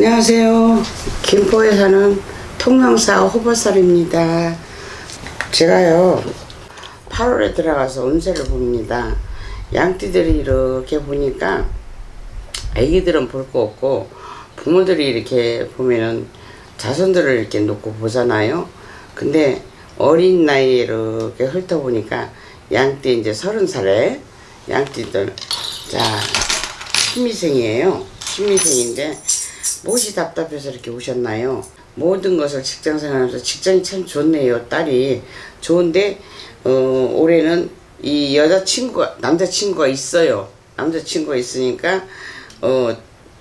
안녕하세요. 김포에 사는 통영사 호버살입니다. 제가요, 8월에 들어가서 운세를 봅니다. 양띠들이 이렇게 보니까 애기들은 볼 거 없고 부모들이 이렇게 보면은 자손들을 이렇게 놓고 보잖아요. 근데 어린 나이에 이렇게 훑어보니까 양띠 이제 서른 살에 양띠들 자 취미생이에요. 취미생인데 무엇이 답답해서 이렇게 오셨나요? 모든 것을 직장 생활하면서 직장이 참 좋네요. 딸이 좋은데 어, 올해는 이 여자친구가 남자친구가 있어요. 남자친구가 있으니까 어,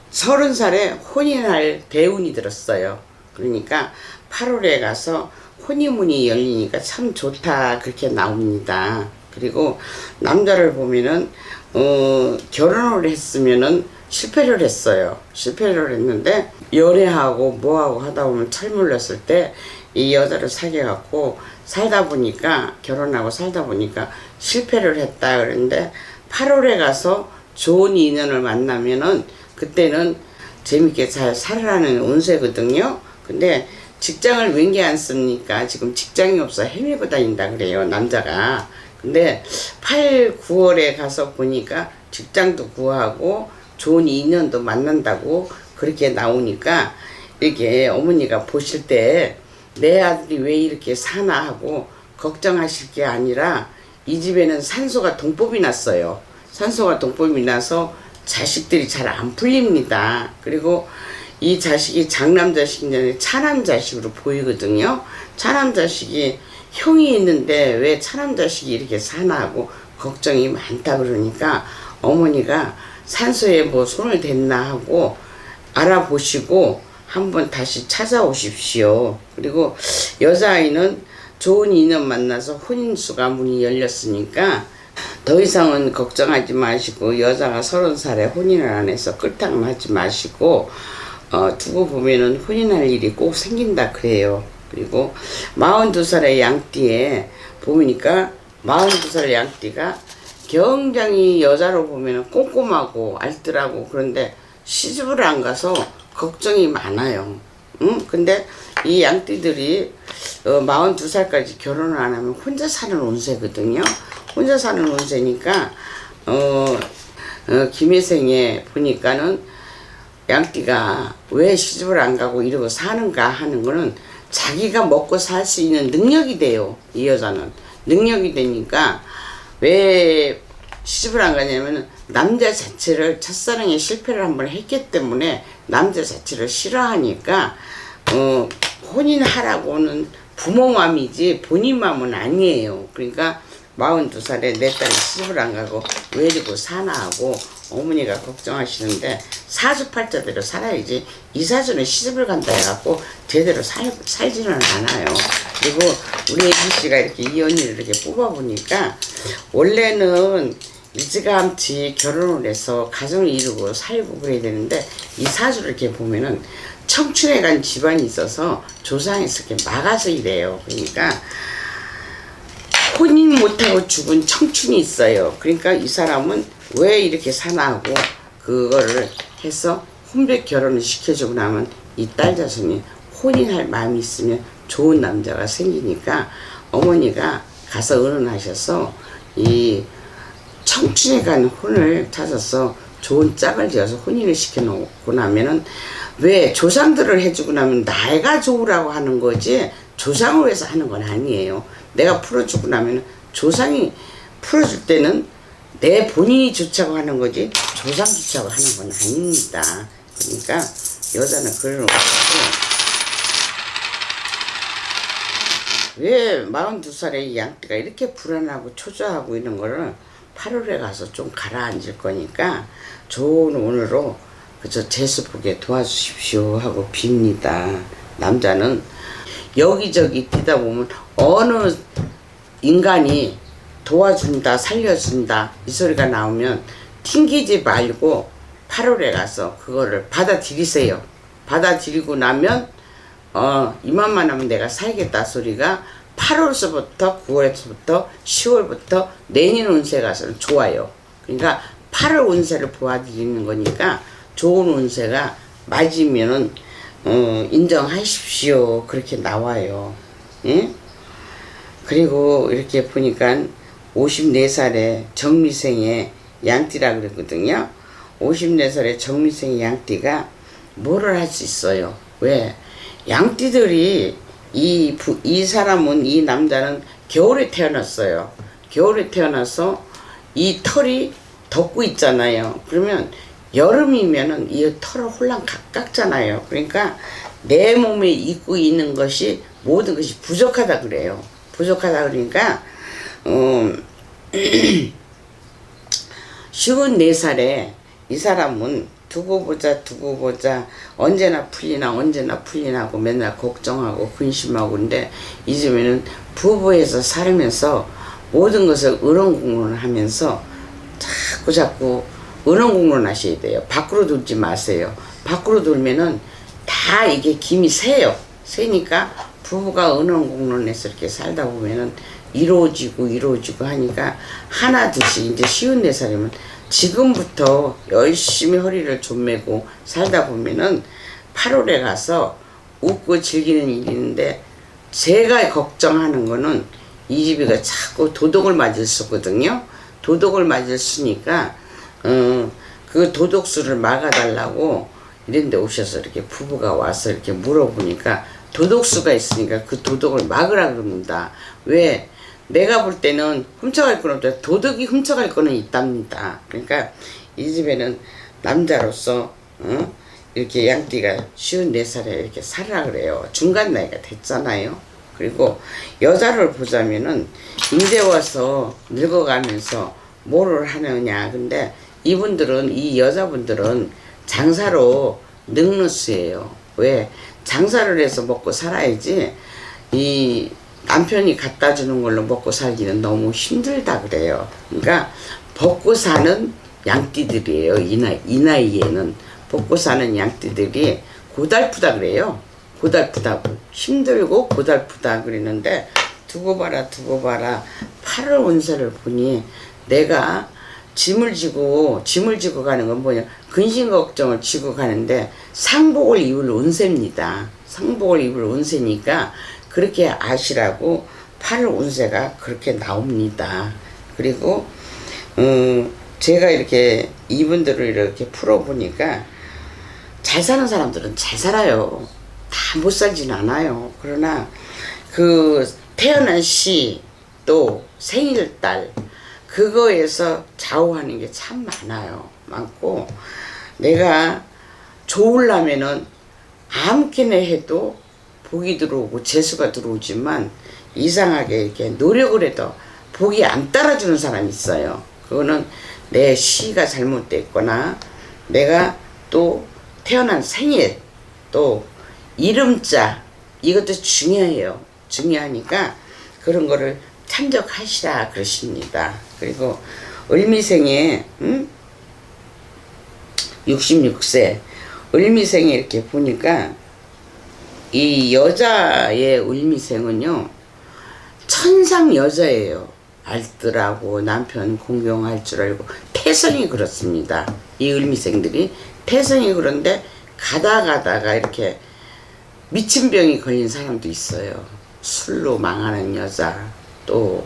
서른 살에 혼인할 대운이 들었어요. 그러니까 8월에 가서 혼인문이 열리니까 참 좋다 그렇게 나옵니다. 그리고 남자를 보면은 어, 결혼을 했으면은 실패를 했어요. 실패를 했는데 연애하고 뭐하고 하다 보면 철물렀을 때 이 여자를 사귀어갖고 살다 보니까 결혼하고 살다 보니까 실패를 했다 그러는데 8월에 가서 좋은 인연을 만나면은 그때는 재밌게 잘 살아라는 운세거든요. 근데 직장을 왠 게 안 씁니까? 지금 직장이 없어 헤매고 다닌다 그래요, 남자가. 근데 8, 9월에 가서 보니까 직장도 구하고 좋은 인연도 만난다고 그렇게 나오니까 이렇게 어머니가 보실 때 내 아들이 왜 이렇게 사나 하고 걱정하실 게 아니라 이 집에는 산소가 동법이 났어요. 산소가 동법이 나서 자식들이 잘 안 풀립니다. 그리고 이 자식이 장남 자식인데 차남 자식으로 보이거든요. 차남 자식이 형이 있는데 왜 차남 자식이 이렇게 사나 하고 걱정이 많다 그러니까 어머니가 산소에 뭐 손을 댔나 하고 알아보시고 한번 다시 찾아오십시오. 그리고 여자아이는 좋은 인연 만나서 혼인수가 문이 열렸으니까 더 이상은 걱정하지 마시고 여자가 서른 살에 혼인을 안 해서 끌탕 하지 마시고 어, 두고 보면은 혼인할 일이 꼭 생긴다 그래요. 그리고 42살의 양띠에 보니까 42살의 양띠가 굉장히 여자로 보면 꼼꼼하고 알뜰하고 그런데 시집을 안 가서 걱정이 많아요. 응? 근데 이 양띠들이 어, 42살까지 결혼을 안 하면 혼자 사는 운세거든요. 혼자 사는 운세니까 어, 어 김혜생에 보니까는 양띠가 왜 시집을 안 가고 이러고 사는가 하는 거는 자기가 먹고 살 수 있는 능력이 돼요. 이 여자는. 능력이 되니까 왜 시집을 안 가냐면은 남자 자체를 첫사랑에 실패를 한 번 했기 때문에 남자 자체를 싫어하니까 어 혼인하라고는 부모 마음이지 본인 마음은 아니에요. 그러니까 42살에 내 딸이 시집을 안 가고 왜 이러고 사나 하고 어머니가 걱정하시는데 사주팔자대로 살아야지 이 사주는 시집을 간다 해갖고 제대로 살, 살지는 않아요. 그리고 우리 애기씨가 이렇게 이 언니를 이렇게 뽑아보니까 원래는 일찌감치 결혼을 해서 가정을 이루고 살고 그래야 되는데 이 사주를 이렇게 보면은 청춘에 간 집안이 있어서 조상에서 이렇게 막아서 이래요. 그러니까 혼인 못하고 죽은 청춘이 있어요. 그러니까 이 사람은 왜 이렇게 사나 하고 그거를 해서 혼백 결혼을 시켜주고 나면 이 딸 자손이 혼인할 마음이 있으면 좋은 남자가 생기니까 어머니가 가서 의논하셔서 이 청춘에 간 혼을 찾아서 좋은 짝을 지어서 혼인을 시켜놓고 나면은 왜 조상들을 해주고 나면 나이가 좋으라고 하는 거지 조상을 위해서 하는 건 아니에요. 내가 풀어주고 나면 조상이 풀어줄 때는 내 본인이 좋자고 하는 거지 조상 좋자고 하는 건 아닙니다. 그러니까 여자는 그런 거 없고 왜 42살의 양띠가 이렇게 불안하고 초조하고 있는 거를 8월에 가서 좀 가라앉을 거니까 좋은 운으로 그저 재수 보게 도와주십시오 하고 빕니다. 남자는 여기저기 뛰다 보면 어느 인간이 도와준다, 살려준다 이 소리가 나오면 튕기지 말고 8월에 가서 그거를 받아들이세요. 받아들이고 나면 어 이만만 하면 내가 살겠다 소리가 8월서부터 9월서부터 10월부터 내년 운세 가서는 좋아요. 그러니까 8월 운세를 보아드리는 거니까 좋은 운세가 맞으면은 어, 인정하십시오 그렇게 나와요. 예? 그리고 이렇게 보니까 54살에 정미생의 양띠라 그랬거든요. 54살에 정미생의 양띠가 뭐를 할 수 있어요? 왜? 양띠들이 이, 부, 이 사람은 이 남자는 겨울에 태어났어요. 겨울에 태어나서 이 털이 덮고 있잖아요. 그러면 여름이면은 이 털을 홀랑 깎- 깎잖아요. 그러니까 내 몸에 입고 있는 것이 모든 것이 부족하다 그래요. 부족하다 그러니까 음, 54살에 이 사람은 두고 보자 두고 보자 언제나 풀리나 언제나 풀리나 하고 맨날 걱정하고 근심하고 근데 이제면은 부부에서 살면서 모든 것을 의논공론을 하면서 자꾸 자꾸 의논공론 하셔야 돼요. 밖으로 돌지 마세요. 밖으로 돌면은 다 이게 김이 새요. 새니까 부부가 의논공론해서 이렇게 살다 보면은 이루어지고 이루어지고 하니까 하나 둘씩 이제 쉬운 네 살이면 지금부터 열심히 허리를 좀매고 살다 보면은 8월에 가서 웃고 즐기는 일이 있는데 제가 걱정하는 거는 이 집이가 자꾸 도둑을 맞을 수거든요. 도둑을 맞을 수니까 어, 그 도둑수를 막아달라고 이런 데 오셔서 이렇게 부부가 와서 이렇게 물어보니까 도둑수가 있으니까 그 도둑을 막으라 그럽니다. 왜? 내가 볼 때는 훔쳐갈 건 없다. 도둑이 훔쳐갈 거는 있답니다. 그러니까 이 집에는 남자로서 어? 이렇게 양띠가 쉬운 네 살에 이렇게 살라 그래요. 중간 나이가 됐잖아요. 그리고 여자를 보자면은 이제 와서 늙어가면서 뭐를 하느냐. 근데 이분들은 이 여자분들은 장사로 수예요. 왜? 장사를 해서 먹고 살아야지 이 남편이 갖다 주는 걸로 먹고 살기는 너무 힘들다 그래요. 그러니까 먹고 사는 양띠들이에요. 이 나이, 이 나이에는 먹고 사는 양띠들이 고달프다 그래요. 고달프다고 힘들고 고달프다 그러는데 두고 봐라 두고 봐라 8월 운세를 보니 내가 짐을 지고 짐을 지고 가는 건 뭐냐 근심 걱정을 지고 가는데 상복을 입을 운세입니다. 상복을 입을 운세니까 그렇게 아시라고 8월 운세가 그렇게 나옵니다. 그리고 음, 제가 이렇게 이분들을 이렇게 풀어보니까 잘 사는 사람들은 잘 살아요. 다 못 살지는 않아요. 그러나 그 태어난 시 또 생일달 그거에서 좌우하는 게 참 많아요. 많고 내가 좋으려면은 아무렇게나 해도 복이 들어오고 재수가 들어오지만 이상하게 이렇게 노력을 해도 복이 안 따라주는 사람이 있어요. 그거는 내 시가 잘못됐거나 내가 또 태어난 생일 또 이름자 이것도 중요해요. 중요하니까 그런 거를 참적하시라 그러십니다. 그리고 을미생에 음? 66세 을미생에 이렇게 보니까 이 여자의 을미생은요 천상 여자예요. 알뜰하고 남편 공경할 줄 알고 태성이 그렇습니다. 이 을미생들이 태성이 그런데 가다 가다가 이렇게 미친 병이 걸린 사람도 있어요. 술로 망하는 여자 또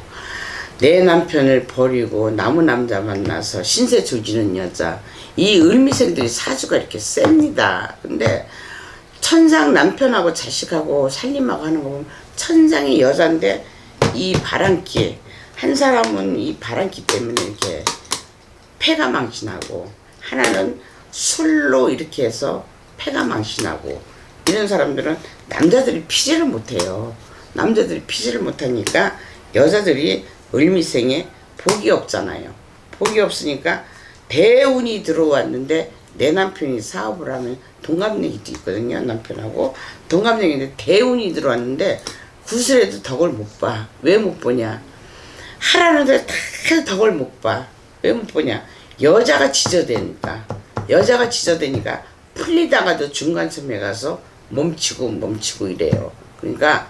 내 남편을 버리고 나무 남자 만나서 신세 조지는 여자 이 을미생들이 사주가 이렇게 셉니다. 근데 천상 남편하고 자식하고 살림하고 하는 거 보면 천상의 여잔데 이 바람기 한 사람은 이 바람기 때문에 이렇게 폐가 망신하고 하나는 술로 이렇게 해서 폐가 망신하고 이런 사람들은 남자들이 피지를 못해요. 남자들이 피지를 못하니까 여자들이 을미생에 복이 없잖아요. 복이 없으니까 대운이 들어왔는데 내 남편이 사업을 하면 동갑내기도 있거든요. 남편하고 동갑내기인데 대운이 들어왔는데 구슬에도 덕을 못 봐. 왜 못 보냐? 하라는데 다 덕을 못 봐. 왜 못 보냐? 여자가 지저대니까. 여자가 지저대니까 풀리다가도 중간섬에 가서 멈추고 멈추고 이래요. 그러니까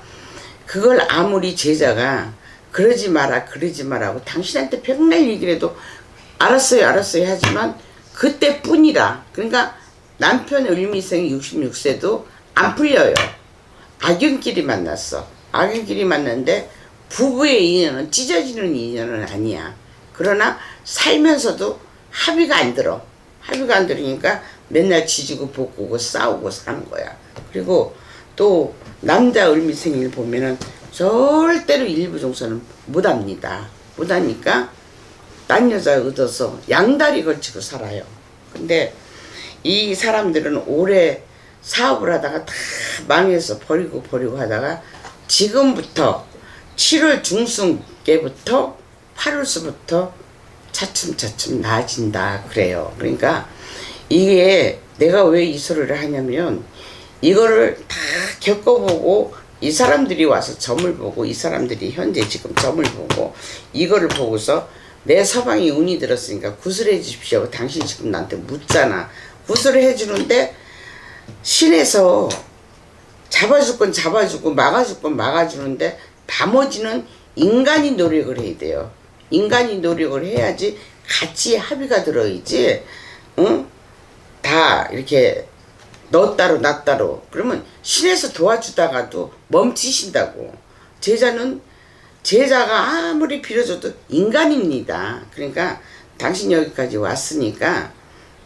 그걸 아무리 제자가 그러지 마라 그러지 마라고 당신한테 백날 얘기를 해도 알았어요 알았어요 하지만 그때뿐이라 그러니까 남편 을미생 66세도 안 풀려요. 악연끼리 만났어. 악연끼리 만났는데 부부의 인연은 찢어지는 인연은 아니야. 그러나 살면서도 합의가 안 들어. 합의가 안 들으니까 맨날 지지고 볶고 싸우고 사는 거야. 그리고 또 남자 을미생일 보면은 절대로 일부 종사는 못 합니다. 못 하니까 딴 여자 얻어서 양다리 걸치고 살아요. 근데 이 사람들은 오래 사업을 하다가 다 망해서 버리고 버리고 하다가 지금부터 7월 중순께부터 8월서부터 차츰차츰 나아진다 그래요. 그러니까 이게 내가 왜 이 소리를 하냐면 이거를 다 겪어보고 이 사람들이 와서 점을 보고 이 사람들이 현재 지금 점을 보고 이거를 보고서 내 서방이 운이 들었으니까 구슬해 주십시오. 당신 지금 나한테 묻잖아. 구슬을 해주는데 신에서 잡아줄 건 잡아주고 막아줄 건 막아주는데 나머지는 인간이 노력을 해야 돼요. 인간이 노력을 해야지 같이 합의가 들어야지, 응? 다 이렇게 너 따로 나 따로 그러면 신에서 도와주다가도 멈추신다고 제자는 제자가 아무리 빌어줘도 인간입니다. 그러니까 당신 여기까지 왔으니까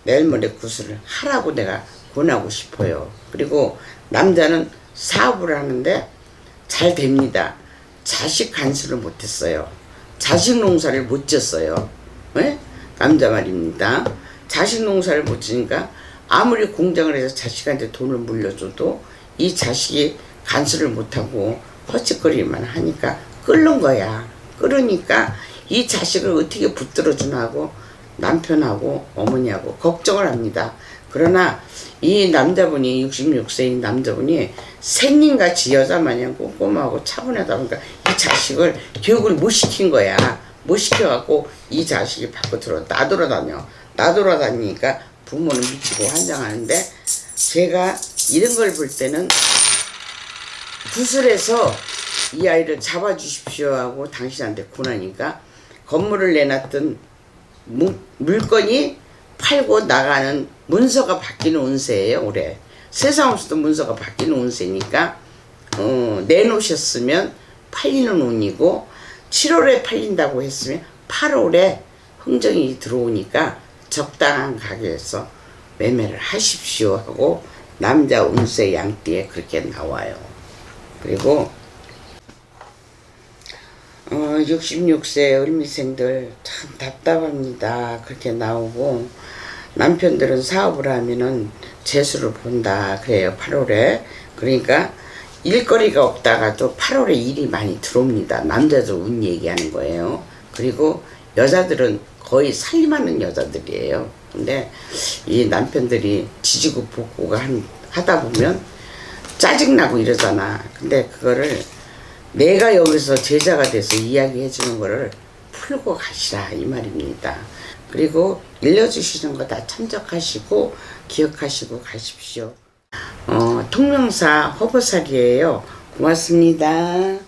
내일 모레 구슬을 하라고 내가 권하고 싶어요. 그리고 남자는 사업을 하는데 잘 됩니다. 자식 간수를 못했어요. 자식 농사를 못 졌어요. 왜? 남자 말입니다. 자식 농사를 못 지니까 아무리 공장을 해서 자식한테 돈을 물려줘도 이 자식이 간수를 못하고 허짓거리만 하니까 끓는 거야. 끓으니까 이 자식을 어떻게 붙들어 주나 하고 남편하고 어머니하고 걱정을 합니다. 그러나 이 남자분이 66세인 남자분이 생님같이 여자 마냥 꼼꼼하고 차분하다 보니까 이 자식을 교육을 못 시킨 거야. 못 시켜갖고 이 자식이 밖으로 나돌아다녀. 나돌아다니니까 부모는 미치고 환장하는데 제가 이런 걸 볼 때는 구슬해서 이 아이를 잡아주십시오 하고 당신한테 권하니까 건물을 내놨던 무- 물건이 팔고 나가는 문서가 바뀌는 운세예요 올해. 세상 없어도 문서가 바뀌는 운세니까 어, 내놓으셨으면 팔리는 운이고 7월에 팔린다고 했으면 8월에 흥정이 들어오니까 적당한 가격에서 매매를 하십시오 하고 남자 운세 양띠에 그렇게 나와요. 그리고 어, 66세 을미생들 참 답답합니다. 그렇게 나오고 남편들은 사업을 하면은 재수를 본다 그래요. 8월에 그러니까 일거리가 없다가도 8월에 일이 많이 들어옵니다. 남자들 운 얘기하는 거예요. 그리고 여자들은 거의 살림하는 여자들이에요. 근데 이 남편들이 지지고 볶고가 한, 하다 보면 짜증나고 이러잖아. 근데 그거를 내가 여기서 제자가 돼서 이야기해 주는 거를 풀고 가시라 이 말입니다. 그리고 일러주시는 거 다 참작하시고 기억하시고 가십시오. 어, 통명사 허브살이에요. 고맙습니다.